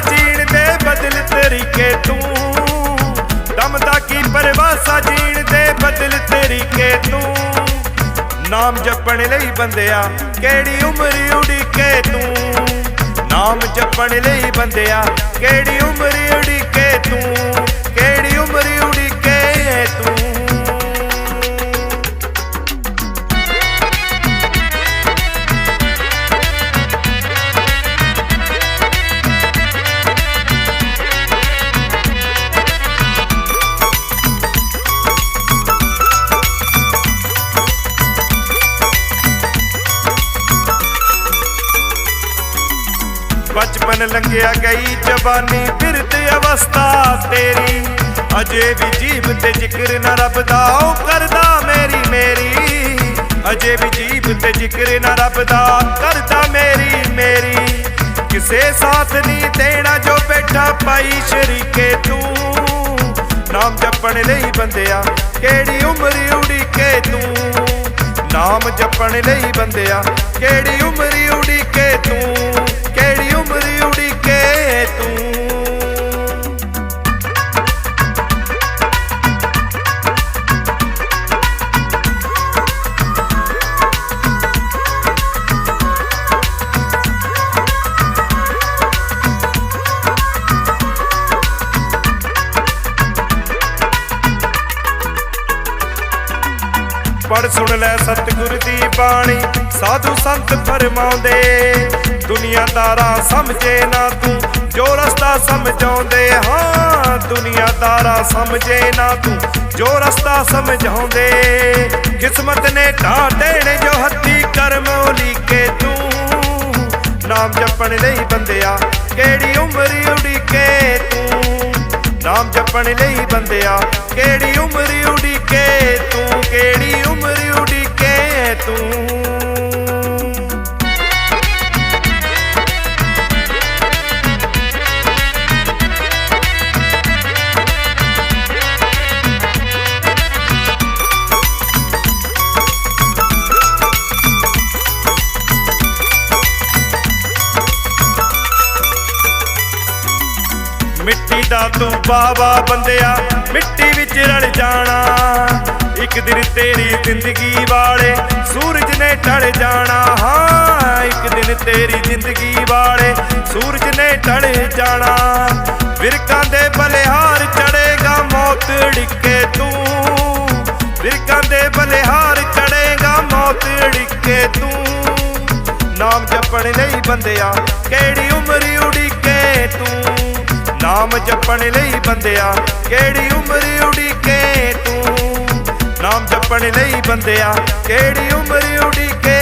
ਜੀਣ ਦੇ ਬਦਲ ਤਰੀਕੇ ਤੂੰ? ਦਮ ਦਾ ਕੀ ਪਰਵਾਸਾ ਜੀਣ ਦੇ ਬਦਲ ਤਰੀਕੇ ਤੂੰ? ਨਾਮ ਜਪਣ ਲਈ ਬੰਦਿਆ, ਕਿਹੜੀ ਉਮਰ ਉਡੀਕੇ ਤੂੰ? ਨਾਮ ਜਪਣ ਲਈ ਬੰਦਿਆ, ਕਿਹੜੀ ਉਮਰ ਬਚਪਨ ਲੰਘਿਆ ਗਈ ਜਵਾਨੀ ਫਿਰਤ ਅਵਸਥਾ ਤੇਰੀ। ਅਜੇ ਵੀ ਜੀਵ ਤੇ ਜ਼ਿਕਰ ਨਾ ਰੱਬ ਦਾ ਉਹ ਕਰਦਾ ਮੇਰੀ ਮੇਰੀ। ਅਜੇ ਵੀ ਜੀਵ ਤੇ ਜ਼ਿਕਰ ਨਾ ਰੱਬ ਦਾ ਕਰਦਾ ਮੇਰੀ ਮੇਰੀ। ਕਿਸੇ ਸਾਥ ਨਹੀਂ ਦੇਣਾ ਜੋ ਬੈਠਾ ਪਾਈ ਸ਼ਰੀਕੇ ਤੂੰ। ਨਾਮ ਜਪਣ ਲਈ ਬੰਦਿਆ, ਕਿਹੜੀ ਉਮਰ ਉਡੀਕੇ ਤੂੰ? ਨਾਮ ਜਪਣ ਲਈ ਬੰਦਿਆ, ਕਿਹੜੀ ਉਮਰ ਉਡੀਕੇ ਤੂੰ? ਪੜ ਸੁਣ ਲੈ ਸਤਿਗੁਰ ਦੀ ਬਾਣੀ। ਸਾਧੂ ਸੰਤ ਫਰਮਾਉਂਦੇ ਦੁਨੀਆਦਾਰਾ ਸਮਝੇ ਨਾ ਤੂੰ, ਜੋ ਰਸਤਾ ਸਮਝਾਉਂਦੇ, ਹਾਂ ਦੁਨੀਆਦਾਰਾ ਸਮਝੇ ਨਾ ਤੂੰ, ਜੋ ਰਸਤਾ ਸਮਝਾਉਂਦੇ, ਕਿਸਮਤ ਨੇ ਢਾ ਦੇਣੇ, ਜੋ ਹੱਥੀ ਕਰਮ ਉਲੀਕੇ ਤੂੰ। ਨਾਮ ਜਪਣ ਲਈ ਬੰਦਿਆ, ਕਿਹੜੀ ਉਮਰ ਉਡੀਕੇ ਤੂੰ? ਨਾਮ ਜਪਣ ਲਈ ਬੰਦਿਆ। ਕਿਹੜੀ ਉਮਰ ਉਡੀਕੇ ਤੂੰ ਕਿਹੜੀ ਉਮਰ ਉਡੀਕੇ? ਮਿੱਟੀ ਦਾ ਤੂੰ ਬਾਬਾ ਬੰਦਿਆ, ਮਿੱਟੀ ਵਿੱਚ ਰਲ ਜਾਣਾ। ਇੱਕ ਦਿਨ ਤੇਰੀ ਜ਼ਿੰਦਗੀ ਵਾਲੇ ਸੂਰਜ ਨੇ ਢਲ ਜਾਣਾ। ਹਾਂ, ਇੱਕ ਦਿਨ ਤੇਰੀ ਜ਼ਿੰਦਗੀ ਵਾਲੇ ਸੂਰਜ ਨੇ ਢਲ ਜਾਣਾ। ਵਿਰਕਾਂ ਦੇ ਬਲਿਹਾਰ ਚੜੇਗਾ ਮੌਤ ਢਿੱਕੇ ਤੂੰ। ਵਿਰਕਾਂ ਦੇ ਬਲਿਹਾਰ ਚੜੇਗਾ ਮੌਤ ਢਿੱਕੇ ਤੂੰ। ਨਾਮ ਜਪਣ ਲਈ ਬੰਦਿਆ, ਕਿਹੜੀ ਉਮਰ ਉਡੀਕੇ ਤੂੰ? ਨਾਮ ਜਪਣ ਲਈ ਬੰਦਿਆ, ਕਿਹੜੀ ਉਮਰ ਉਡੀਕੇ ਤੂੰ? ਨਾਮ ਜਪਣ ਲਈ ਬੰਦਿਆ, ਕਿਹੜੀ ਉਮਰ ਉਡੀਕੇ